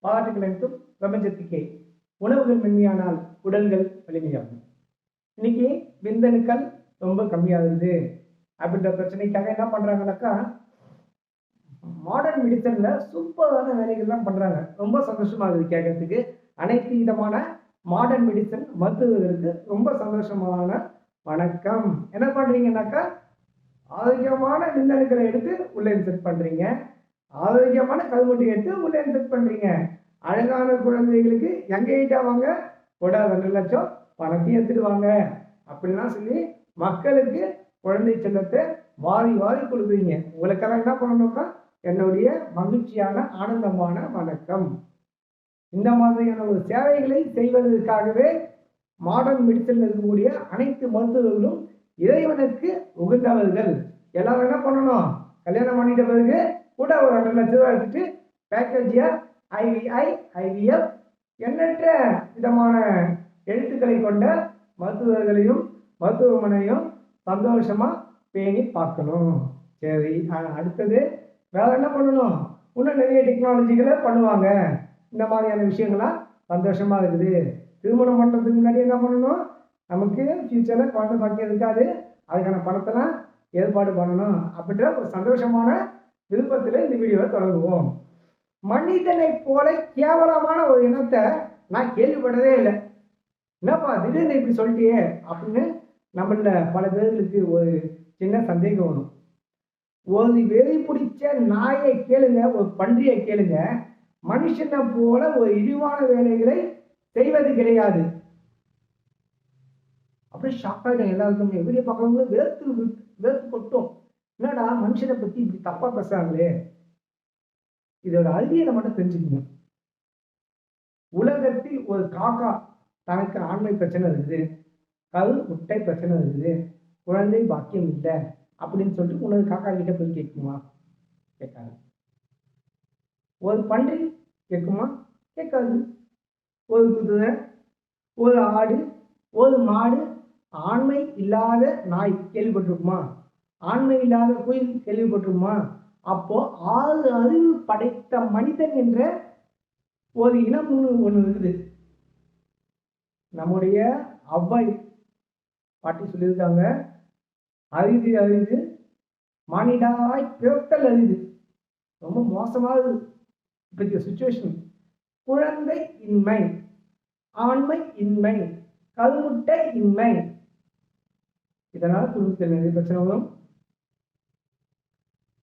பாராட்டுகள் அனைத்தும் பிரபஞ்சத்துக்கே. உணவுகள் மென்மையானால் உடல்கள் வலிமையாகும். இன்னைக்கு விந்தணுக்கள் ரொம்ப கம்மியாகுது. அப்படின்ற பிரச்சனைக்காக என்ன பண்றாங்கனாக்கா மாடர்ன் மெடிசன்ல சூப்பரான வேலைகள்லாம் பண்றாங்க. ரொம்ப சந்தோஷமா இருக்குது கேட்கறதுக்கு. அனைத்து விதமான மாடர்ன் மெடிசன் மருத்துவர்களுக்கு ரொம்ப சந்தோஷமான வணக்கம். என்ன பண்றீங்கன்னாக்கா ஆரோக்கியமான விந்தணுக்களை எடுத்து உள்ள இன்செர்ட் பண்றீங்க. ஆரோக்கியமான கல்வெட்டு எடுத்து உள்ள இன்செர்ட் பண்றீங்க. அழகான குழந்தைகளுக்கு எங்க கிட்ட வாங்க கூட ரெண்டு லட்சம் பணத்தையும் எடுத்துட்டு வாங்க அப்படிலாம் சொல்லி மக்களுக்கு குழந்தை செல்லத்தை வாரி வாரி கொடுக்குறீங்க. உங்களுக்கெல்லாம் என்ன பண்ணணும்னா என்னுடைய மகிழ்ச்சியான ஆனந்தமான வணக்கம். இந்த மாதிரியான ஒரு சேவைகளை செய்வதற்காகவே மாடர்ன் மெடிசனில் இருக்கக்கூடிய அனைத்து மருத்துவர்களும் இறைவனுக்கு உகந்தவர்கள். எல்லாரும் என்ன பண்ணணும்? கல்யாணம் பண்ணிட்ட பிறகு கூட ஒரு ரெண்டு லட்ச ரூபா எடுத்துட்டு பேக்கேஜியா ஐவிஐ ஐவிஎஃப் எண்ணற்ற விதமான எழுத்துக்களை கொண்ட மருத்துவர்களையும் மருத்துவமனையும் சந்தோஷமா பேணி பார்க்கணும். சரி அடுத்தது வேற என்ன பண்ணணும்? இன்னும் நிறைய டெக்னாலஜிகளை பண்ணுவாங்க. இந்த மாதிரியான விஷயங்கள்லாம் சந்தோஷமா இருக்குது. திருமணம் பண்ணுறதுக்கு முன்னாடி என்ன பண்ணணும்? நமக்கு ஃபியூச்சரில் குழந்தை பாக்கியம் இருக்காது. அதுக்கான பணத்தெல்லாம் ஏற்பாடு பண்ணணும். அப்படின்ற ஒரு சந்தோஷமான விருப்பத்தில் இந்த வீடியோவை தொடங்குவோம். மனிதனை போல கேவலமான ஒரு இனத்தை நான் கேள்விப்பட்டதே இல்லை. என்னப்பா திடீர்னு இப்படி சொல்லிட்டியே அப்படின்னு நம்மள பல பேர்களுக்கு ஒரு சின்ன சந்தேகம் வரும். ஒரு வெறி பிடிச்ச நாயை கேளுங்க ஒரு பன்றியை கேளுங்க. மனுஷனை போல ஒரு இழிவான வேலைகளை செய்வது கிடையாது. அப்படியே ஷாக் ஆகிடும் எல்லாருக்குமே. வீடியோ பார்க்கறவங்க வேர்த்து வேர்த்து கொட்டும். என்னடா மனுஷனை பத்தி இப்படி தப்பா பேசுறாங்களே? இதோட அறிவியலை மட்டும் தெரிஞ்சுக்கணும். உலகத்தில் ஒரு காக்கா தனக்கு ஆண்மை பிரச்சனை இருக்குது கல் முட்டை பிரச்சனை இருக்குது குழந்தை பாக்கியம் இல்லை அப்படின்னு சொல்லிட்டு உனது காக்கா கிட்ட போய் கேட்குமா? கேட்காது. ஒரு பன்றி கேட்குமா? கேட்காது. ஒரு குதிரை ஒரு ஆடு ஒரு மாடு ஆண்மை இல்லாத நாய் கேள்விப்பட்டிருக்குமா? ஆண்மை இல்லாத கோயில் கேள்விப்பட்டிருமா அப்போ ஆறு அறிவு படைத்த மனிதன் என்ற ஒரு இனம் ஒன்று ஒன்று இருக்குது. நம்முடைய அவ்வை பாட்டி சொல்லியிருக்காங்க. அரிது அரிது மானிடாய் பிறத்தல் அரிது. ரொம்ப மோசமாக இப்போதைய சுச்சுவேஷன் குழந்தை இன்மை ஆண்மை இன்மை கல்முட்டை இன்மை. இதனால் குடும்பத்தில் நிறைய பிரச்சனை வரும்.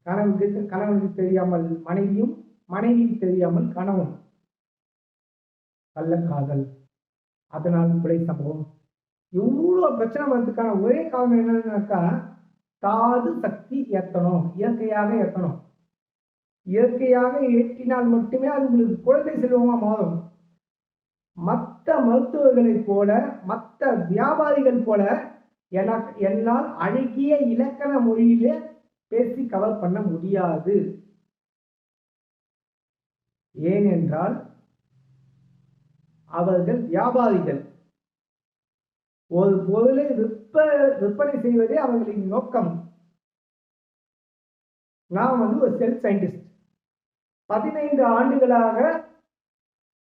கணவனுக்கு கணவனுக்கு தெரியாமல் மனைவியும் மனைவி தெரியாமல் கணவன் கள்ளக்காதல் அதனால் கொலை சம்பவம். இவ்வளோ பிரச்சனை வர்றதுக்கான ஒரே காரணம் என்னன்னாக்கா தாது சக்தி ஏற்றணும் இயற்கையாக ஏற்றணும் இயற்கையாக ஏற்றினால் மட்டுமே அது உங்களுக்கு குழந்தை செல்வமா மாறும். மற்ற மருத்துவர்களைப் போல மற்ற வியாபாரிகள் போல என என்னால் அழகிய இலக்கண மொழியிலே பேசி கவர் பண்ண முடியாது. ஏனென்றால் அவர்கள் வியாபாரிகள். ஒரு பொருளை விற்ப விற்பனை செய்வதே அவர்களின் நோக்கம். நான் வந்து ஒரு செல்ஃப் சயின்டிஸ்ட் பதினைந்து ஆண்டுகளாக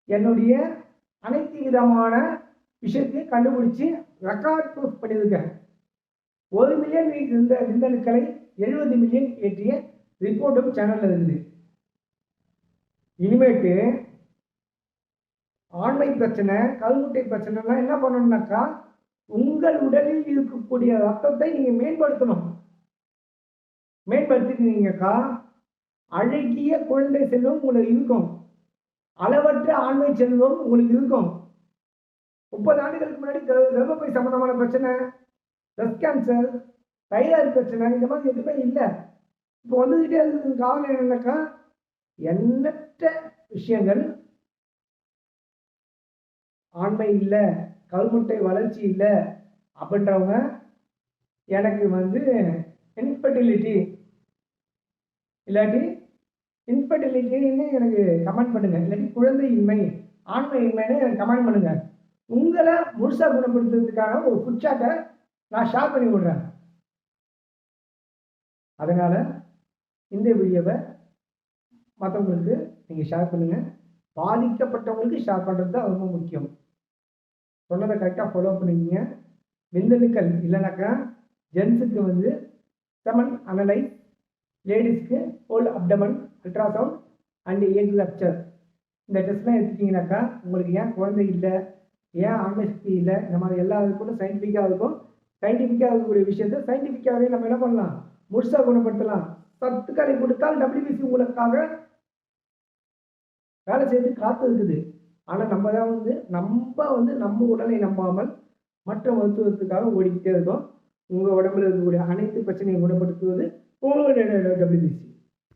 என்னுடைய அனைத்து விதமான விஷயத்தையும் கண்டுபிடிச்சு ரெக்கார்ட் ப்ரூஃப் பண்ணியிருக்கேன். ஒரு மில்லியன் இருந்த விந்தணுக்களை எழுபது மில்லியன் ஏற்றிய ரிப்போர்ட்டும் சேனல்ல இருந்து. இனிமேட்டு ஆண்மை பிரச்சனை கல்முட்டை பிரச்சனைலாம் என்ன பண்ணணும்னாக்கா உங்கள் உடலில் இருக்கக்கூடிய ரத்தத்தை நீங்க மேம்படுத்தணும். மேம்படுத்தினீங்கக்கா அழகிய குழந்தை செல்வம் உங்களுக்கு இருக்கும். அளவற்ற ஆண்மை செல்வம் உங்களுக்கு இருக்கும். முப்பது ஆண்டுகளுக்கு முன்னாடி கர்ப்பப்பை சம்பந்தமான பிரச்சனை பிரஸ்ட் கேன்சர் தைராய்டு பிரச்சனை இந்த மாதிரி எதுவுமே இல்லை. இப்போ வந்துகிட்டே இருக்கிறதுக்கு காரணம் என்னன்னாக்கா எண்ணற்ற விஷயங்கள் ஆண்மை இல்லை கல்முட்டை வளர்ச்சி இல்லை அப்படின்றவங்க எனக்கு வந்து இன்ஃபர்டிலிட்டி இல்லாட்டி இன்ஃபர்டிலிட்டின்னு எனக்கு கமெண்ட் பண்ணுங்க. இல்லாட்டி குழந்தை இன்மை ஆண்மை இன்மைன்னு எனக்கு கமெண்ட் பண்ணுங்க. உங்களை முழுசாக குணப்படுத்துறதுக்கான ஒரு ஃபுட்ஷாட்டை நான் ஷேர் பண்ணி விடுறேன். அதனால் இந்த வீடியோவை மற்றவங்களுக்கு நீங்கள் ஷேர் பண்ணுங்கள் பாதிக்கப்பட்டவங்களுக்கு ஷேர் பண்ணுறது தான் ரொம்ப முக்கியம். சொன்னதை கரெக்டாக ஃபாலோ பண்ணிக்கிங்க. விந்தணுக்கள் இல்லைனாக்கா ஜென்ஸுக்கு வந்து செமன் அனலைஸ் லேடிஸ்க்கு ஓல்டு அப்டமன் அல்ட்ராசவுண்ட் அண்ட் ஏக் லக்சர் இந்த டெஸ்ட்லாம் எடுத்துட்டிங்கனாக்கா உங்களுக்கு ஏன் குழந்தை இல்லை? ஏன் ஆண்மை சக்தி இல்லை? இந்த மாதிரி எல்லா கூட சயின்டிஃபிக்காக இருக்கும். சயின்டிஃபிக்காக இருக்கக்கூடிய விஷயத்த சயின்டிஃபிக்காகவே நம்ம என்ன பண்ணலாம்? முழுசாக குணப்படுத்தலாம். சத்துக்களை கொடுத்தால் டபிள்யூபிசி உங்களுக்காக வேலை செய்து காத்து இருக்குது. ஆனால் நம்ம தான் வந்து நம்ம வந்து நம்ம உடலை நம்பாமல் மற்ற மருத்துவத்துக்காக ஓடிக்கிட்டே இருக்கோம். உங்கள் உடம்புல இருக்கக்கூடிய அனைத்து பிரச்சனையும் குணப்படுத்துவது உங்களுடைய டபிள்யூபிசி